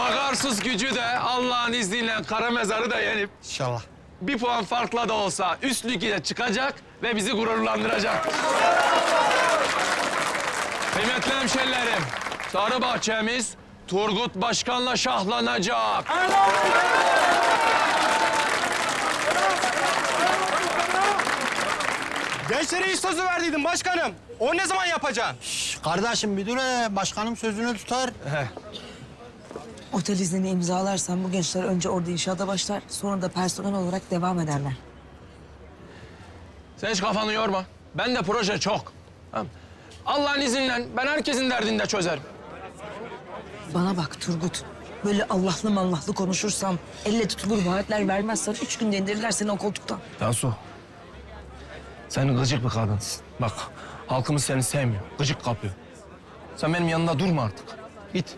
Arsız gücü de Allah'ın izniyle kara mezarı da yenip İnşallah. bir puan farkla da olsa üst lige çıkacak ve bizi gururlandıracak. Kıymetli hemşerilerim, Sarı Bahçemiz Turgut Başkan'la şahlanacak. Gençlere iş sözü verdiydim başkanım. O ne zaman yapacaksın? Şş, kardeşim bir dur. Başkanım sözünü tutar. Otel iznini imzalarsan bu gençler önce orada inşaata başlar, sonra da personel olarak devam ederler. Sen hiç kafanı yorma. Ben de proje çok. Tamam. Allah'ın izniyle ben herkesin derdini de çözerim. Bana bak Turgut, böyle Allah'lı mallahlı konuşursam, elle tutulur vaatler vermezsen üç günde indirirler seni o koltuktan. Tansu, sen gıcık bir kadınsın. Bak, halkımız seni sevmiyor, gıcık kapıyor. Sen benim yanında durma artık. Git.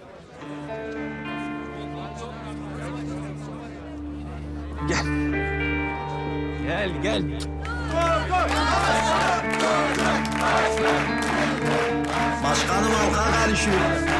Gel. Gel, gel. Başkanım halka karışıyor.